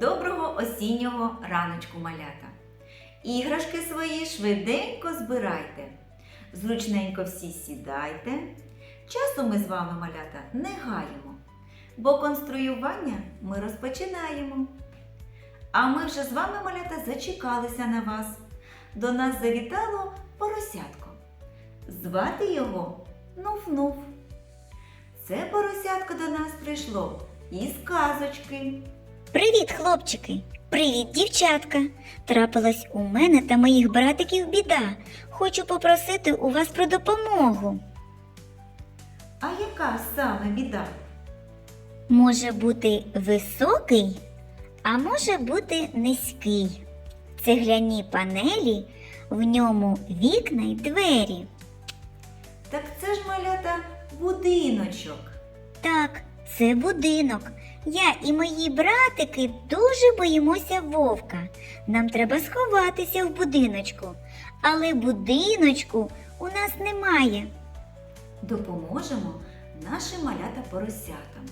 Доброго осіннього раночку, малята! Іграшки свої швиденько збирайте, зручненько всі сідайте. Часу ми з вами, малята, не гаємо, бо конструювання ми розпочинаємо. А ми вже з вами, малята, зачекалися на вас. До нас завітало поросятко. Звати його Нуф-Нуф. Це поросятко до нас прийшло із казочки. Привіт, хлопчики! Привіт, дівчатка! Трапилась у мене та моїх братиків біда. Хочу попросити у вас про допомогу. А яка саме біда? Може бути високий, а може бути низький. Цегляні панелі, в ньому вікна й двері. Так це ж малята будиночок. Так, це будинок. Я і мої братики дуже боїмося вовка. Нам треба сховатися в будиночку. Але будиночку у нас немає. Допоможемо нашим малята поросятам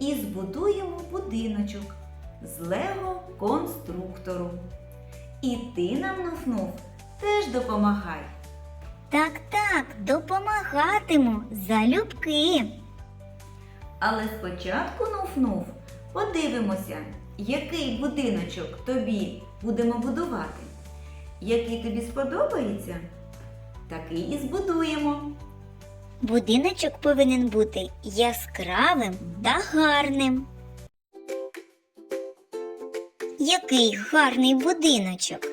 і збудуємо будиночок з лего конструктору. І ти нам нуфнув теж допомагай. Так, так, допомагатиму залюбки. Але спочатку нуфнув подивимося, який будиночок тобі будемо будувати. Який тобі сподобається, такий і збудуємо. Будиночок повинен бути яскравим та гарним. Який гарний будиночок.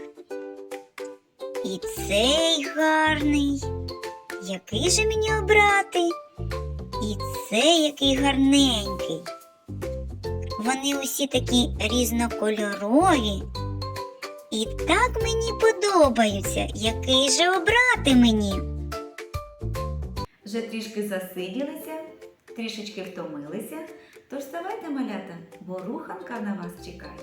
І цей гарний. Який же мені обрати? І цей який гарненький. Вони усі такі різнокольорові. І так мені подобаються, який же обрати мені. Вже трішки засиділися, трішечки втомилися. Тож ставайте, малята, бо руханка на вас чекає.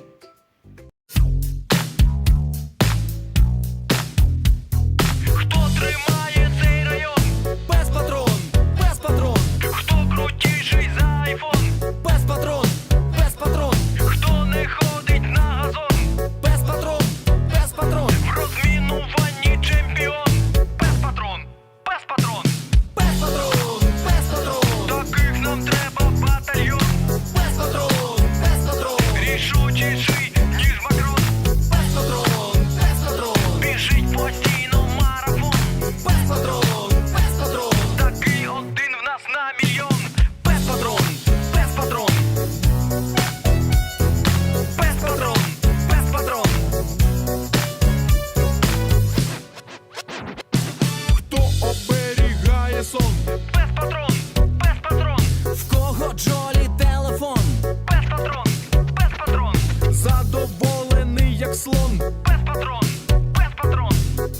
Як слон. пес патрон, пес патрон,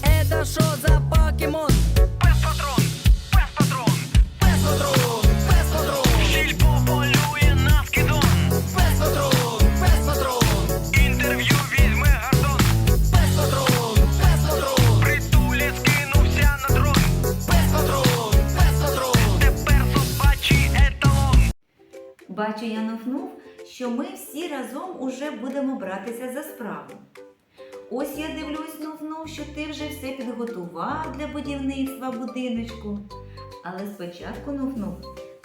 Это що за покемон? пес патрон, пес патрон. Пес патрон, пес патрон, Сільпо полює на скидон. пес патрон, пес патрон, Інтерв'ю візьме гардон. пес патрон, пес патрон, Притулі скинувся на дрон. пес патрон, пес патрон, Тепер собачий еталон. Бачу, я нуфнув, що ми всі разом уже будемо братися за справу. Ось я дивлюсь, нуфнув, що ти вже все підготував для будівництва будиночку. Але спочатку нуфнув,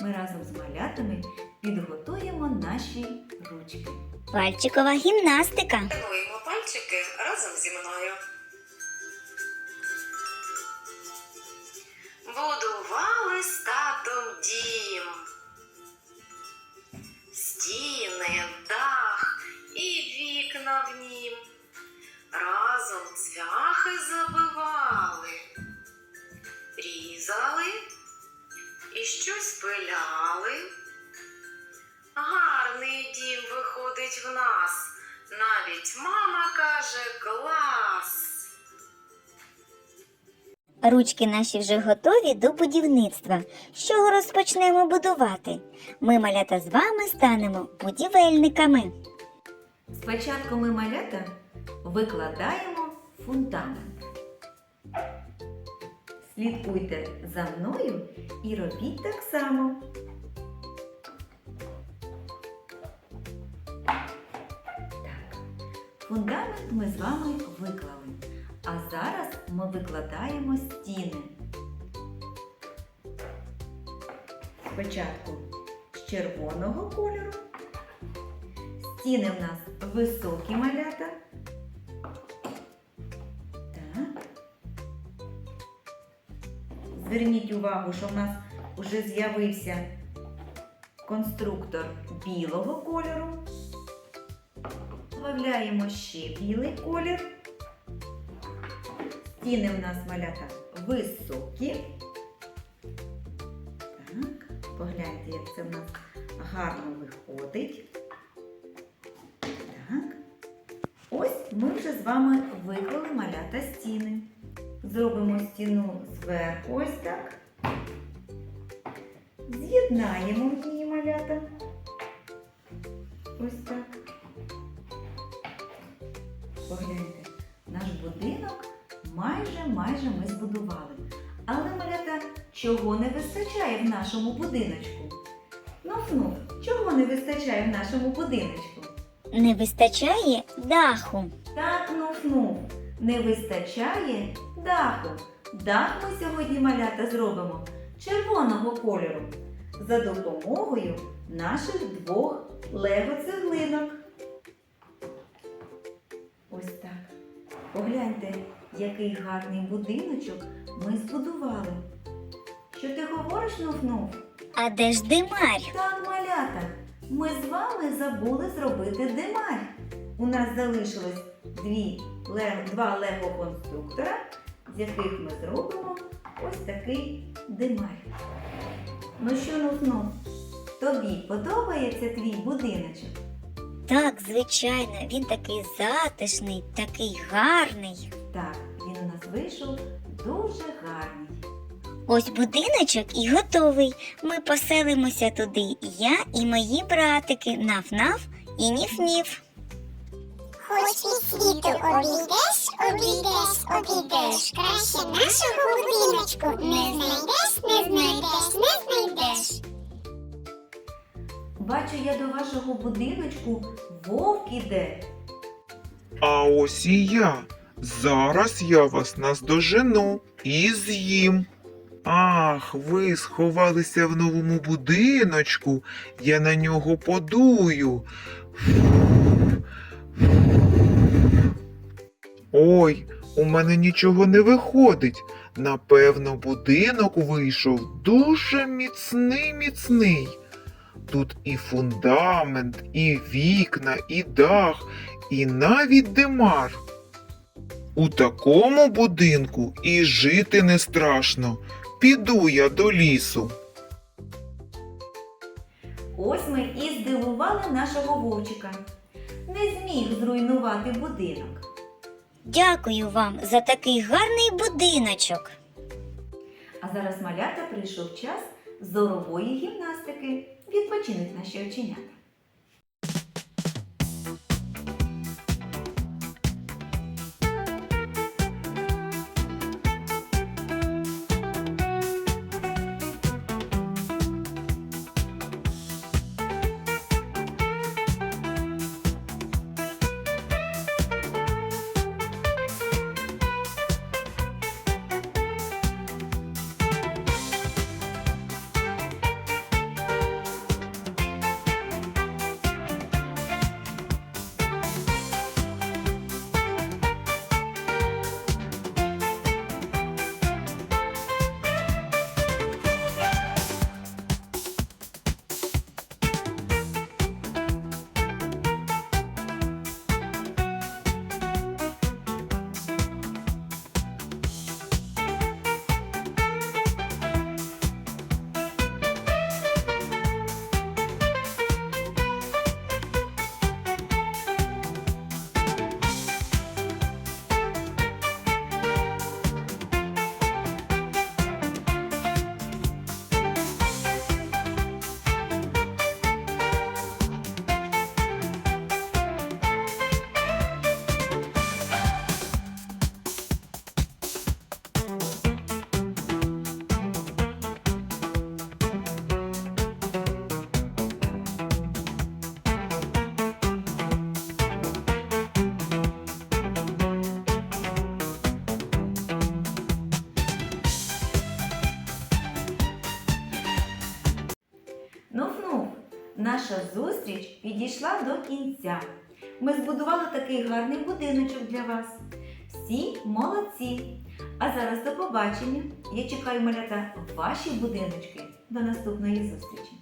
ми разом з малятами підготуємо наші ручки. Пальчикова гімнастика. Вікна в нім. Разом цвяхи забивали, різали і щось пиляли. Гарний дім виходить в нас. Навіть мама каже клас. Ручки наші вже готові до будівництва. З чого розпочнемо будувати? Ми, малята, з вами станемо будівельниками. Спочатку ми малята викладаємо фундамент. Слідкуйте за мною і робіть так само. Так. Фундамент ми з вами виклали. А зараз ми викладаємо стіни. Спочатку з червоного кольору. Стіни в нас високі малята. Зверніть увагу, що в нас вже з'явився конструктор білого кольору. Додаємо ще білий колір. Стіни в нас малята високі. Так, погляньте, як це в нас гарно виходить. З вами виклали малята стіни. Зробимо стіну зверху ось так. З'єднаємо її малята. Ось так. Погляньте, наш будинок майже майже ми збудували. Але малята, чого не вистачає в нашому будиночку? Ну, ну, чого не вистачає в нашому будиночку? Не вистачає даху. Так, нуф-нуф, не вистачає даху. Дах ми сьогодні малята зробимо червоного кольору за допомогою наших двох лего-цеглинок. Ось так. Погляньте, який гарний будиночок ми збудували. Що ти говориш, нуф-нуф? А де ж димар? Так, малята, ми з вами забули зробити димар. У нас залишилось дві, два лего-конструктора, з яких ми зробимо ось такий димар. Ну що, ну, тобі подобається твій будиночок? Так, звичайно, він такий затишний, такий гарний. Так, він у нас вийшов дуже гарний. Ось будиночок і готовий. Ми поселимося туди, я і мої братики Наф-Наф і Ніф-Ніф. Хоч і світу обійдеш, обійдеш, обійдеш, краще нашого будиночку не знайдеш, не знайдеш, не знайдеш. Бачу я до вашого будиночку вовк іде. А ось і я. Зараз я вас наздожену і з'їм. Ах, ви сховалися в новому будиночку. Я на нього подую. Ой, у мене нічого не виходить. Напевно, будинок вийшов дуже міцний міцний. Тут і фундамент, і вікна, і дах, і навіть димар. У такому будинку і жити не страшно. Піду я до лісу. Ось ми і здивували нашого вовчика. Не зміг зруйнувати будинок. Дякую вам за такий гарний будиночок. А зараз малята прийшов час зорової гімнастики. Відпочинуть наші оченята. Нуф-нуф, наша зустріч підійшла до кінця. Ми збудували такий гарний будиночок для вас. Всі молодці! А зараз до побачення! Я чекаю малята ваші будиночки. До наступної зустрічі!